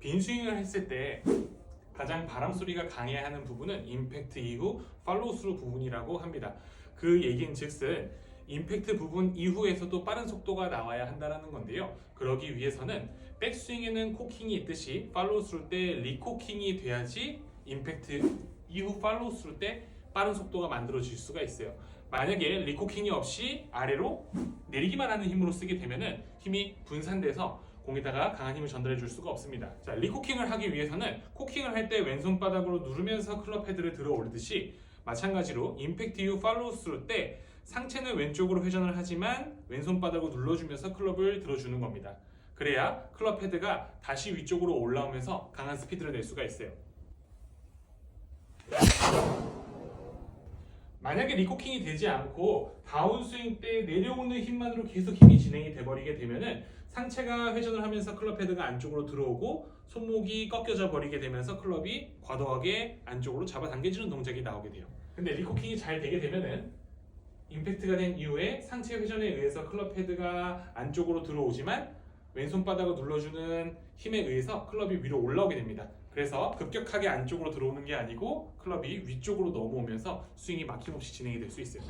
빈 스윙을 했을 때 가장 바람 소리가 강해야 하는 부분은 임팩트 이후 팔로우 스루 부분이라고 합니다. 그 얘기인 즉슨 임팩트 부분 이후에서도 빠른 속도가 나와야 한다는 건데요. 그러기 위해서는 백스윙에는 코킹이 있듯이 팔로우 스루 때 리코킹이 돼야지 임팩트 이후 팔로우 스루 때 빠른 속도가 만들어질 수가 있어요. 만약에 리코킹이 없이 아래로 내리기만 하는 힘으로 쓰게 되면은 힘이 분산돼서 공에다가 강한 힘을 전달해 줄 수가 없습니다. 자, 리코킹을 하기 위해서는 코킹을 할 때 왼손 바닥으로 누르면서 클럽 헤드를 들어 올리듯이 마찬가지로 임팩트 이후 팔로우 스루 때 상체는 왼쪽으로 회전을 하지만 왼손 바닥으로 눌러주면서 클럽을 들어주는 겁니다. 그래야 클럽 헤드가 다시 위쪽으로 올라오면서 강한 스피드를 낼 수가 있어요. 만약에 리코킹이 되지 않고 다운스윙 때 내려오는 힘만으로 계속 힘이 진행이 돼버리게 되면은 상체가 회전을 하면서 클럽 헤드가 안쪽으로 들어오고 손목이 꺾여져 버리게 되면서 클럽이 과도하게 안쪽으로 잡아당겨지는 동작이 나오게 돼요. 근데 리코킹이 잘 되게 되면은 임팩트가 된 이후에 상체 회전에 의해서 클럽 헤드가 안쪽으로 들어오지만 왼손 바닥을 눌러주는 힘에 의해서 클럽이 위로 올라오게 됩니다. 그래서 급격하게 안쪽으로 들어오는 게 아니고 클럽이 위쪽으로 넘어오면서 스윙이 막힘없이 진행이 될 수 있어요.